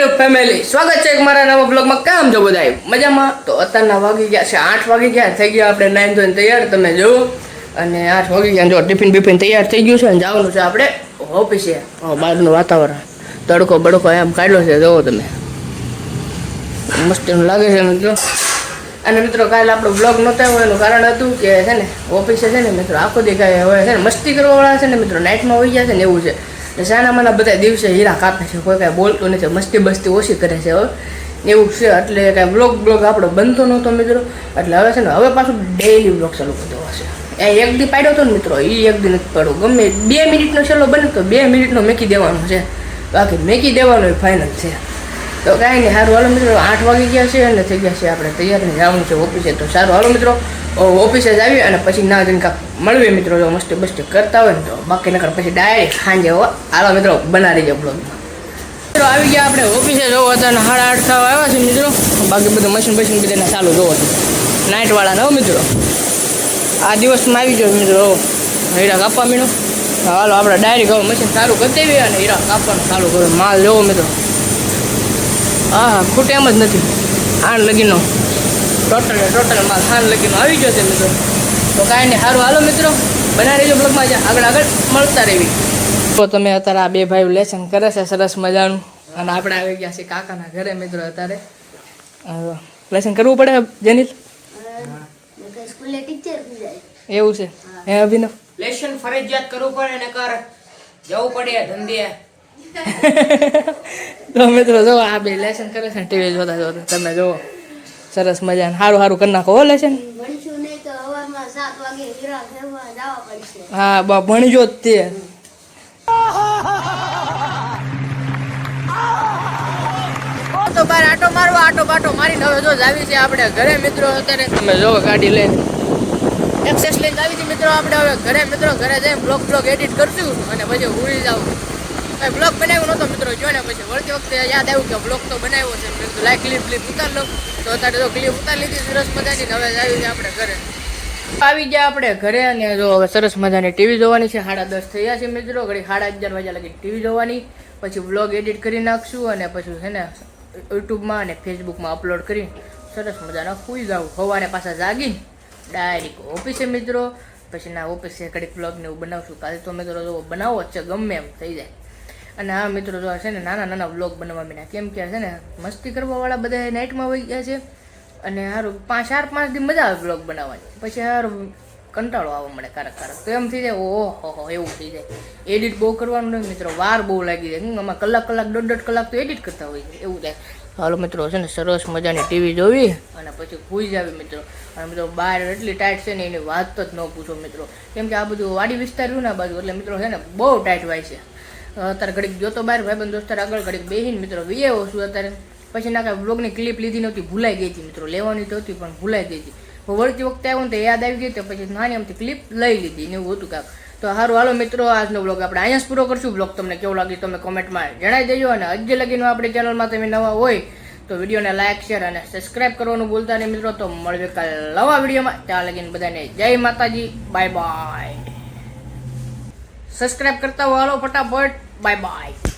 YouTube family સ્વાગત છે મારા નવા બ્લોગમાં કામ જો બધાય મજામાં? તો અત્યારના વાગી ગયા છે આઠ વાગી ગયા. થઈ ગયા આપણે નાઈન ધોઈને તૈયાર. તમે જુઓ. અને આઠ વાગી ગયા. જો ટિફિન બિફિન તૈયાર થઈ ગયું છે અને જવાનું છે આપણે ઓફિસે બહારનું વાતાવરણ. તડકો બડકો એમ કાઢ્યો છે. જુઓ તમે. મસ્તીનું લાગે છે મિત્રો અને મિત્રો, કાલે આપણો બ્લોગ નહોતો આવ્યો. એનું કારણ હતું કે છે ને ઓફિસે છે ને, મિત્રો, આખો દેખાય હવે છે ને, મસ્તી કરવાવાળા છે ને, મિત્રો નાઇટમાં હોઈ ગયા છે ને, એવું છે. શાના માના બધા દિવસે હીરા કાપે છે, કોઈ કાંઈ બોલતું નથી, મસ્તી બસ્તી ઓછી કરે છે હવે એવું છે, એટલે કાંઈ બ્લોગ બ્લોગ આપણો બનતો નહોતો મિત્રો. એટલે હવે છે ને, હવે પાછું ડેઈલી બ્લોગ ચાલુ કરતો હશે એ એક દી પાડ્યો હતો ને મિત્રો એ એક દી નથી પાડ્યો. ગમે બે મિનિટનો છેલ્લો બને તો બે મિનિટનો મેકી દેવાનો છે. બાકી મેકી દેવાનો ફાઇનલ છે. તો કાંઈ નહીં, સારું. હાલો મિત્રો, આઠ વાગી ગયા છે અને થઈ ગયા છે આપણે તૈયાર ને જવાનું છે ઓફિસે. તો સારું. હાલો મિત્રો ઓફિસે જ આવી અને પછી ના જઈને કાંક મળવી મિત્રો. જો મસ્તી બસ્તી કરતા હોય ને તો બાકી નકર પછી ડાયરેક્ટ સાંજે હો. હાલો મિત્રો, બનાવી દેજો બ્લોગ મિત્રો, આવી ગયા આપણે ઓફિસે જોવો હતા અને સાડા આઠ થવા આવ્યા છે મિત્રો. બાકી બધું મશીન બશીન બધાને ચાલુ જોવો છે. નાઇટવાળાને હો મિત્રો. આ દિવસમાં આવી ગયો મિત્રો. હીરા કાપવા મીનો હાલો આપણે ડાયરેક્ટ હવે મશીન ચાલુ કરી દેવી અને હીરા કાપવાનું ચાલુ કરો માલ જોવો મિત્રો. હા હા ખૂટે એમ જ નથી. આણ લગીનો. ટોટલ ટોટલ માલ હાન લગીનો આવી ગયો છે મિત્રો. તો કાંઈ નહીં સારું હાલો મિત્રો. બનાવી રહેજો બ્લોગમાં જ આગળ આગળ મળતા રહેવી તો તમે અત્યારે આ બે ભાઈઓ લેસન કરે છે સરસ મજાનું. અને આપણે આવી ગયા છીએ કાકાના ઘરે મિત્રો અત્યારે. લેસન કરવું પડે જેનિલ એવું છે. હે અભિનવ? લેશન ફરજિયાત કરવું પડે ને કર. જવું પડે ધંધે. તો મિત્રો જો આ બે લેસન કરે છે ટીવી જોતા જોતા તમે જુઓ. સરસ મજાનું. સારું સારું કરી નાખો. ઓલે છે ભણશું નહીં તો હવારમાં સાત વાગે હીરા ફેરવા જવા પડશે. હા બા ભણજો જ તે. તો બાર આટો મારવા આટો બાટો મારીને હવે જો જાવી છે આપણે ઘરે મિત્રો અત્યારે તમે જો ગાડી લઈને એક્સેસ લઈને આવી છે મિત્રો આપણે. હવે ઘરે મિત્રો ઘરે જઈને બ્લોક બ્લોગ એડિટ કરશું અને પછી ઉડી જાવ કઈ બ્લોગ બનાવ્યો નહોતો મિત્રો જો ને પછી વળતી વખતે યાદ આવ્યું કે બ્લોગ તો બનાવ્યો છે. મેં કીધું, લાઈક ક્લિપ ક્લિપ ઉતાર લો. તો અત્યારે તો ક્લિપ ઉતારી લીધી, સરસ મજાની. હવે આવી આપણે ઘરે. આવી ગયા આપણે ઘરે અને જો હવે સરસ મજાની ટીવી જોવાની છે. સાડા દસ થયા છે મિત્રો. ઘડી સાડા અગિયાર વાગ્યા લગી ટીવી જોવાની. પછી બ્લોગ એડિટ કરી નાખશું અને પછી છે ને યુટ્યુબમાં અને ફેસબુકમાં અપલોડ કરી સરસ મજાના સુઈ જાઉં. સવારે પાછા જાગી ડાયરેક્ટ ઓફિસે મિત્રો. પછી ના ઓફિસે ઘડીક બ્લોગને એવું બનાવશું. કાલે તો મિત્રો બનાવો છે, ગમે એમ થઈ જાય. અને આ મિત્રો જો છે ને નાના નાના વ્લોગ બનાવવા માંડ્યા કેમ કે છે ને મસ્તી કરવાવાળા બધા નાઇટમાં વહી ગયા છે અને સારું પાંચ ચાર પાંચ દી મજા આવે વ્લોગ બનાવવાની. પછી સારું કંટાળો આવવા મળે કારક કારક. તો એમ થઈ જાય ઓહો હો એવું થઈ જાય. એડિટ બહુ કરવાનું નહીં મિત્રો, વાર બહુ લાગી જાય. આમાં કલાક કલાક, દોઢ દોઢ કલાક તો એડિટ કરતા હોય છે એવું થાય. હાલો મિત્રો, છે ને સરસ મજાની ટીવી જોવી અને પછી ભૂઈ જાવી મિત્રો. અને મિત્રો બહાર એટલી ટાઈટ છે ને એની વાત જ ન પૂછો મિત્રો. કેમ કે આ બધું વાડી વિસ્તાર રહ્યું ને આ બાજુ, એટલે મિત્રો છે ને બહુ ટાઈટ હોય છે. અત્યારે ઘડીક જોતો બહાર, ભાઈબંધ દોસ્તાર આગળ ઘડીક બેહીને, મિત્રો, વી આવ્યો છું અત્યારે. પછી ના કાંઈ બ્લોગની ક્લિપ લીધી નહોતી, ભૂલાઈ ગઈ હતી, મિત્રો, લેવાની તો હતી, પણ ભૂલાઈ ગઈ હતી. વળતી વખતે આવ્યો ને તો યાદ આવી ગઈ તો પછી નાની આમથી ક્લિપ લઈ લીધી ને એવું હતું કાંક. તો સારું હાલો, મિત્રો, આજનો બ્લોગ આપણે અહીંયા જ પૂરો કરશું. બ્લોગ તમને કેવો લાગ્યું તમે કોમેન્ટમાં જણાવી દેજો અને હજી લગીનો આપણી ચેનલમાં તમે નવા હોય તો વિડીયોને લાઇક શેર અને સબસ્ક્રાઇબ કરવાનું ભૂલતા નહીં, મિત્રો. તો મળવે કાલ નવા વિડીયોમાં. ત્યાં લગીને બધાને જય માતાજી. બાય બાય સબસ્ક્રાઇબ કરતા હાલો ફટાફટ. Bye bye